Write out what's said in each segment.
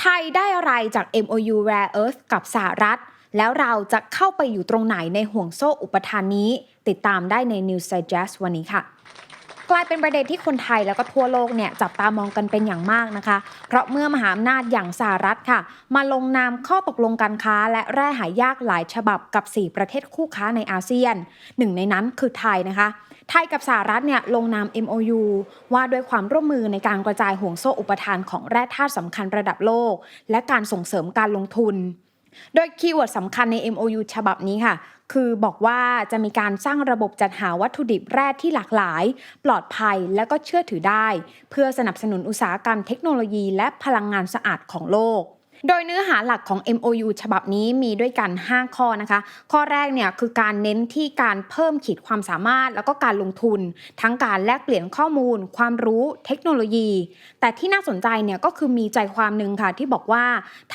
ไทยได้อะไรจาก MOU Rare Earth กับสหรัฐ แล้วเราจะเข้าไปอยู่ตรงไหนในห่วงโซ่อุปทานนี้ ติดตามได้ใน News Digest วันนี้ค่ะ กลายเป็นประเด็นที่คนไทยแล้วก็ทั่วโลกเนี่ยจับตามองกันเป็นอย่างมากนะคะ เพราะเมื่อมหาอำนาจอย่างสหรัฐค่ะ มาลงนามข้อตกลงการค้า และแร่หายากหลายฉบับกับ 4 ประเทศคู่ค้าในอาเซียน หนึ่งในนั้นคือไทยนะคะ ไทยกับสหรัฐเนี่ยลงนาม MOU ว่าด้วยความร่วมมือในการกระจายห่วงโซ่อุปทานของแร่ธาตุสำคัญระดับโลก และการส่งเสริมการลงทุน โดยคีย์เวิร์ดสำคัญใน MOU ฉบับนี้ค่ะ คือบอกว่าจะมีการสร้างระบบจัดหาวัตถุดิบแร่ที่หลากหลาย ปลอดภัยและก็เชื่อถือได้ เพื่อสนับสนุนอุตสาหกรรมเทคโนโลยีและพลังงานสะอาดของโลก โดยเนื้อหาหลักของ MOU ฉบับนี้มีด้วยกัน 5 ข้อนะคะ ข้อแรกเนี่ยคือการเน้นที่การเพิ่มขีดความสามารถ แล้วก็การลงทุน ทั้งการแลกเปลี่ยนข้อมูล ความรู้เทคโนโลยี แต่ที่น่าสนใจเนี่ยก็คือมีใจความหนึ่งค่ะที่บอกว่า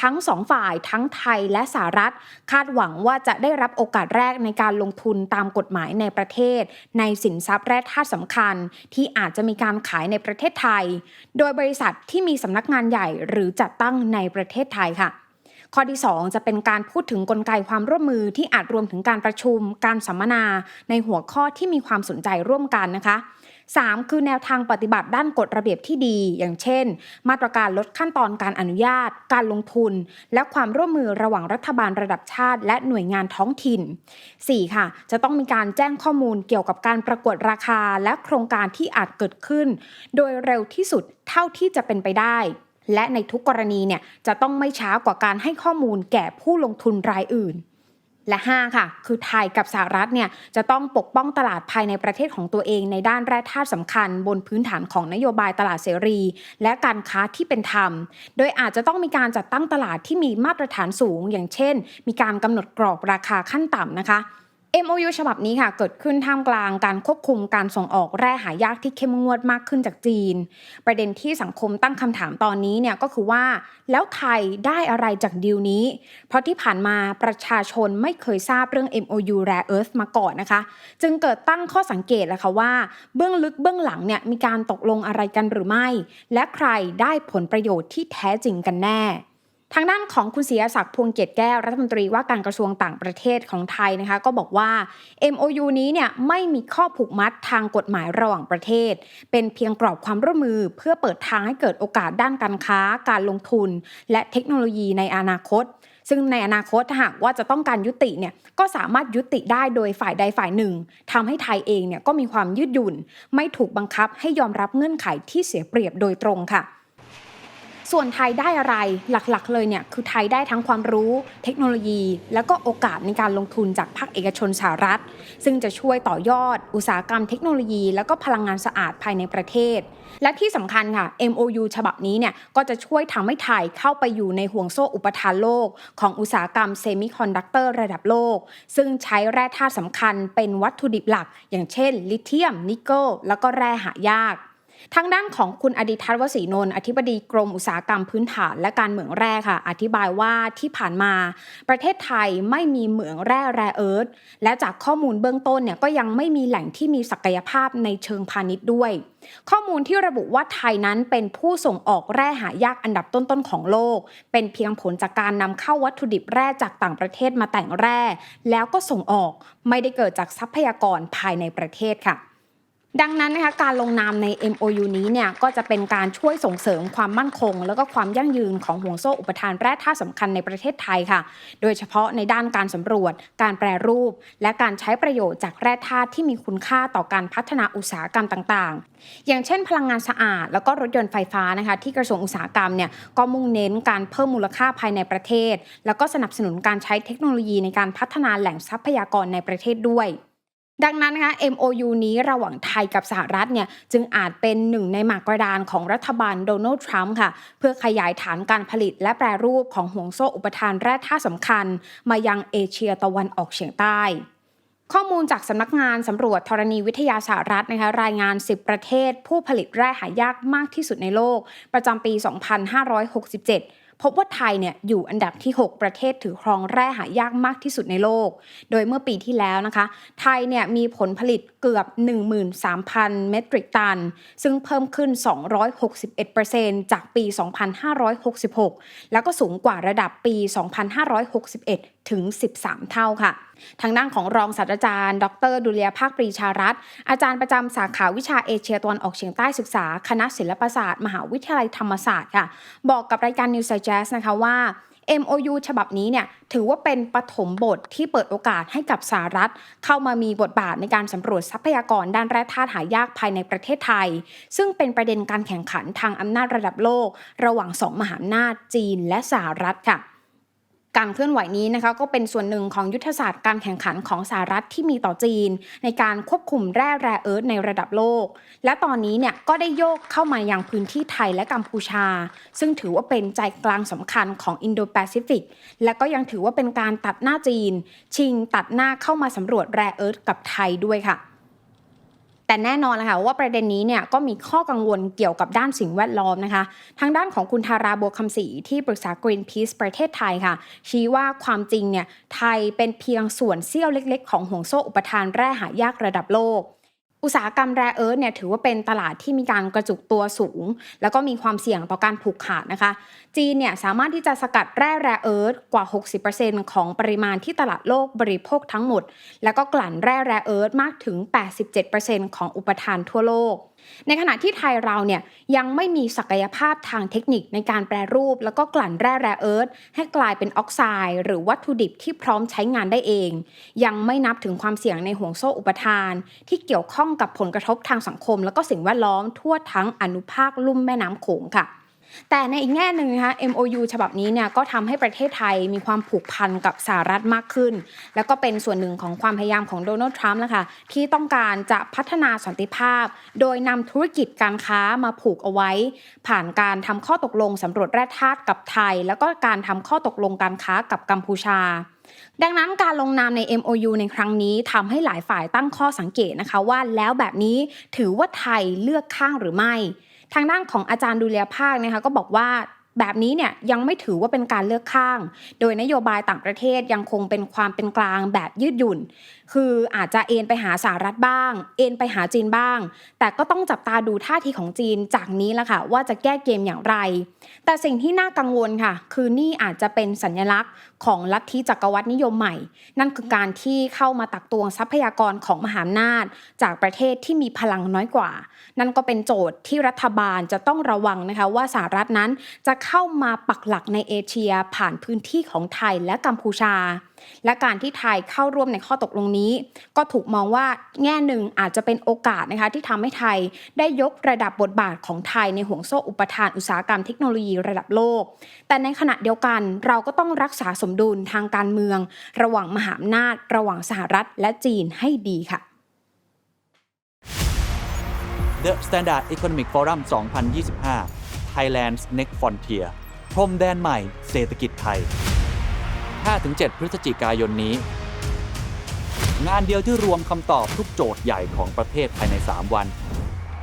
ทั้งสองฝ่ายทั้งไทยและสหรัฐ คาดหวังว่าจะได้รับโอกาสแรกในการลงทุนตามกฎหมายในประเทศ ในสินทรัพย์แร่ธาตุสำคัญ ที่อาจจะมีการขายในประเทศไทย โดยบริษัทที่มีสำนักงานใหญ่หรือจัดตั้งในประเทศไทยค่ะ ข้อที่ 2 จะเป็นการพูดถึงกลไกความร่วมมือที่อาจรวมถึงการประชุม การสัมมนา ในหัวข้อที่มีความสนใจร่วมกันนะคะ 3. คือแนวทางปฏิบัติด้านกฎระเบียบที่ดี อย่างเช่น มาตรการลดขั้นตอนการอนุญาต การลงทุน และความร่วมมือระหว่างรัฐบาลระดับชาติ และหน่วยงานท้องถิ่น 4. ค่ะ จะต้องมีการแจ้งข้อมูลเกี่ยวกับการประกวดราคาและโครงการที่อาจเกิดขึ้น โดยเร็วที่สุดเท่าที่จะเป็นไปได้ และในทุกกรณีเนี่ยจะต้องไม่ช้ากว่าการให้ข้อมูลแก่ผู้ลงทุนรายอื่น และ 5 ค่ะ คือไทยกับสหรัฐเนี่ยจะต้องปกป้องตลาดภายในประเทศของตัวเองในด้านแร่ธาตุสำคัญ บนพื้นฐานของนโยบายตลาดเสรี และการค้าที่เป็นธรรม โดยอาจจะต้องมีการจัดตั้งตลาดที่มีมาตรฐานสูง อย่างเช่น มีการกำหนดกรอบราคาขั้นต่ำนะคะ MOU ฉบับนี้ค่ะเกิดขึ้นท่ามกลางการควบคุมการส่งออกแร่หายากที่เข้มงวดมากขึ้นจากจีน ประเด็นที่สังคมตั้งคำถามตอนนี้เนี่ยก็คือว่า แล้วไทยได้อะไรจากดีลนี้ เพราะที่ผ่านมาประชาชนไม่เคยทราบเรื่อง MOU Rare Earth มาก่อนนะคะ จึงเกิดตั้งข้อสังเกตแหละค่ะว่า เบื้องลึกเบื้องหลังเนี่ยมีการตกลงอะไรกันหรือไม่ และใครได้ผลประโยชน์ที่แท้จริงกันแน่ ทางด้านของคุณเสียศักดิ์พวงเกียรติแก้วรัฐมนตรีว่าการกระทรวงต่างประเทศของไทยนะคะก็บอกว่า MOU นี้เนี่ยไม่มีข้อผูกมัดทางกฎหมายระหว่างประเทศ เป็นเพียงกรอบความร่วมมือเพื่อเปิดทางให้เกิดโอกาสด้านการค้า การลงทุน และเทคโนโลยีในอนาคต ซึ่งในอนาคตหากว่าจะต้องการยุติเนี่ยก็สามารถยุติได้โดยฝ่ายใดฝ่ายหนึ่งทำให้ไทยเองเนี่ยก็มีความยืดหยุ่น ไม่ถูกบังคับให้ยอมรับเงื่อนไขที่เสียเปรียบโดยตรงค่ะ ส่วนไทยได้อะไรหลักๆ เลยเนี่ยคือไทยได้ทั้งความรู้เทคโนโลยี แล้วก็โอกาสในการลงทุนจากภาคเอกชนสหรัฐ ซึ่งจะช่วยต่อยอด อุตสาหกรรมเทคโนโลยี แล้วก็พลังงานสะอาดภายในประเทศ และที่สำคัญค่ะ MOU ฉบับนี้เนี่ยก็จะช่วยทำให้ไทยเข้าไปอยู่ในห่วงโซ่อุปทานโลก ของอุตสาหกรรมเซมิคอนดักเตอร์ระดับโลก ซึ่งใช้แร่ธาตุสำคัญเป็นวัตถุดิบหลัก อย่างเช่น ลิเธียม นิกเกิลแล้วก็แร่หายาก ทางด้านของคุณอดิทัศน์วสีนนท์อธิบดีกรมอุตสาหกรรมพื้นฐานและการเหมืองแร่ค่ะ อธิบายว่าที่ผ่านมา ประเทศไทยไม่มีเหมืองแร่แร่เอิร์ธและจากข้อมูลเบื้องต้นเนี่ยก็ยังไม่มีแหล่งที่มีศักยภาพในเชิงพาณิชย์ด้วย ข้อมูลที่ระบุว่าไทยนั้นเป็นผู้ส่งออกแร่หายากอันดับต้นๆของโลก เป็นเพียงผลจากการนำเข้าวัตถุดิบแร่จากต่างประเทศมาแต่งแร่ แล้วก็ส่งออกไม่ได้เกิดจากทรัพยากรภายในประเทศค่ะ ดังนั้นนะคะการลงนามใน MOU นี้เนี่ยก็จะเป็นการช่วยส่งเสริมความมั่นคง แล้วก็ความยั่งยืนของห่วงโซ่อุปทานแร่ธาตุสำคัญในประเทศไทยค่ะ โดยเฉพาะในด้านการสำรวจ การแปรรูป และการใช้ประโยชน์จากแร่ธาตุที่มีคุณค่าต่อการพัฒนาอุตสาหกรรมต่าง ๆ อย่างเช่น พลังงานสะอาด แล้วก็รถยนต์ไฟฟ้านะคะที่กระทรวงอุตสาหกรรมเนี่ยก็มุ่งเน้นการเพิ่มมูลค่าภายในประเทศ แล้วก็สนับสนุนการใช้เทคโนโลยีในการพัฒนาแหล่งทรัพยากรในประเทศด้วย ดังนั้นนะคะ MOU นี้ระหว่างไทยกับสหรัฐเนี่ยจึงอาจเป็นหนึ่งในหมากกระดานของรัฐบาลโดนัลด์ทรัมป์ค่ะ เพื่อขยายฐานการผลิตและแปรรูปของห่วงโซ่อุปทานแร่ธาตุสำคัญ มายังเอเชียตะวันออกเฉียงใต้ข้อมูลจากสำนักงานสำรวจธรณีวิทยาสหรัฐนะคะรายงาน 10 ประเทศ ผู้ผลิตแร่หายากมากที่สุดในโลก ประจำปี 2567 พบว่าไทยเนี่ยอยู่อันดับที่ 6 ประเทศถือครองแร่หายากมากที่สุดในโลก โดยเมื่อปีที่แล้วนะคะ ไทยเนี่ยมีผลผลิตเกือบ 13,000 เมตริกตัน ซึ่งเพิ่มขึ้น 261%จากปี 2566 แล้วก็สูงกว่าระดับปี 2561 ถึง 13 เท่าค่ะ ทางด้านของรองศาสตราจารย์ ดร ดุลยภาคปรีชารัตอาจารย์ประจำสาขาวิชาเอเชียตะวันออกเฉียงใต้ศึกษา คณะศิลปศาสตร์ มหาวิทยาลัยธรรมศาสตร์ค่ะ บอกกับรายการ News Digest นะคะว่า MOU ฉบับนี้เนี่ยถือว่าเป็นปฐมบทที่เปิดโอกาสให้กับสหรัฐ เข้ามามีบทบาทในการสำรวจทรัพยากรด้านแร่ธาตุหายากภายในประเทศไทย ซึ่งเป็นประเด็นการแข่งขันทางอำนาจระดับโลก ระหว่างสองมหาอำนาจจีนและสหรัฐค่ะ การเคลื่อนไหวนี้นะคะก็เป็นส่วนหนึ่งของยุทธศาสตร์การแข่งขันของสหรัฐที่มีต่อจีน ในการควบคุมแร่แร่เอิร์ธในระดับโลก และตอนนี้เนี่ยก็ได้โยกเข้ามายังพื้นที่ไทยและกัมพูชา ซึ่งถือว่าเป็นใจกลางสำคัญของอินโดแปซิฟิกและก็ยังถือว่าเป็นการตัดหน้าจีน ชิงตัดหน้าเข้ามาสำรวจแร่เอิร์ธกับไทยด้วยค่ะ แต่แน่นอนนะค่ะว่าประเด็นนี้เนี่ยก็มีข้อกังวลเกี่ยวกับด้านสิ่งแวดล้อมนะคะ ทางด้านของคุณธาราบัวคำศรีที่ปรึกษา Greenpeace ประเทศไทยค่ะ ชี้ว่าความจริงเนี่ยไทยเป็นเพียงส่วนเสี้ยวเล็ก ๆ ของห่วงโซ่อุปทานแร่หายากระดับโลก อุตสาหกรรมแร่เอิร์ธเนี่ยถือว่าเป็นตลาดที่มีการกระจุกตัวสูง แล้วก็มีความเสี่ยงต่อการผูกขาดนะคะ จีนเนี่ยสามารถที่จะสกัดแร่แร่เอิร์ธกว่า 60%ของปริมาณที่ตลาดโลกบริโภคทั้งหมด แล้วก็กลั่นแร่แร่เอิร์ธมากถึง 87%ของอุปทานทั่วโลก ในขณะที่ไทยเราเนี่ยยังไม่มีศักยภาพทางเทคนิคในการแปรรูป แล้วก็กลั่นแร่แร่เอิร์ธให้กลายเป็นออกไซด์หรือวัตถุดิบที่พร้อมใช้งานได้เอง ยังไม่นับถึงความเสี่ยงในห่วงโซ่อุปทาน ที่เกี่ยวข้องกับผลกระทบทางสังคม แล้วก็สิ่งแวดล้อมทั่วทั้งอนุภาคลุ่มแม่น้ำโขงค่ะ แต่ในอีกแง่หนึ่งนะคะ MOU ฉบับนี้เนี่ยก็ทำให้ประเทศไทยมีความผูกพันกับสหรัฐมากขึ้น แล้วก็เป็นส่วนหนึ่งของความพยายามของโดนัลด์ทรัมป์นะคะที่ต้องการจะพัฒนาสันติภาพ โดยนำธุรกิจการค้ามาผูกเอาไว้ ผ่านการทำข้อตกลงสำรวจแร่ธาตุกับไทย แล้วก็การทำข้อตกลงการค้ากับกัมพูชาดังนั้นการลงนามใน MOU ในครั้งนี้ทำให้หลายฝ่ายตั้งข้อสังเกตนะคะว่าแล้วแบบนี้ถือว่าไทยเลือกข้างหรือไม่ ทางด้านของอาจารย์ดูเลียภาคนะคะก็บอกว่า แบบนี้เนี่ยยังไม่ถือว่าเป็นการเลือกข้าง โดยนโยบายต่างประเทศยังคงเป็นความเป็นกลางแบบยืดหยุ่น คืออาจจะเอ็นไปหาสหรัฐบ้าง เอ็นไปหาจีนบ้าง แต่ก็ต้องจับตาดูท่าทีของจีนจากนี้ละค่ะว่าจะแก้เกมอย่างไร แต่สิ่งที่น่ากังวลค่ะ คือนี่อาจจะเป็นสัญลักษณ์ของลัทธิจักรวรรดินิยมใหม่ นั่นคือการที่เข้ามาตักตวงทรัพยากรของมหาอำนาจ จากประเทศที่มีพลังน้อยกว่า นั่นก็เป็นโจทย์ที่รัฐบาลจะต้องระวังนะคะว่าสหรัฐนั้นจะเข้ามาปักหลักในเอเชียผ่านพื้นที่ของไทยและกัมพูชา และการที่ไทยเข้าร่วมในข้อตกลงนี้ ก็ถูกมองว่าแง่หนึ่งอาจจะเป็นโอกาสนะคะที่ทำให้ไทยได้ยกระดับบทบาทของไทยในห่วงโซ่อุปทานอุตสาหกรรมเทคโนโลยีระดับโลก แต่ในขณะเดียวกันเราก็ต้องรักษาสมดุลทางการเมือง ระหว่างมหาอำนาจ ระหว่างสหรัฐและจีนให้ดีค่ะ The Standard Economic Forum 2025 Thailand's Next Frontier พรมแดนใหม่เศรษฐกิจไทย 5-7 พฤศจิกายนนี้ งานเดียวที่รวมคำตอบทุกโจทย์ใหญ่ของประเทศภายใน 3 วัน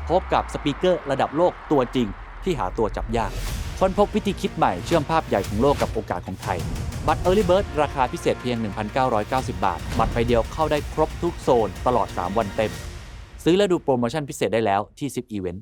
พบกับสปีกเกอร์ระดับโลกตัวจริงที่หาตัวจับยาก ค้นพบวิธีคิดใหม่เชื่อมภาพใหญ่ของโลกกับโอกาสของไทย บัตร Early Bird ราคาพิเศษเพียง 1,990 บาท บัตรใบเดียวเข้าได้ครบทุกโซนตลอด 3 วันเต็ม ซื้อและดูโปรโมชั่นพิเศษได้แล้วที่ 10 Event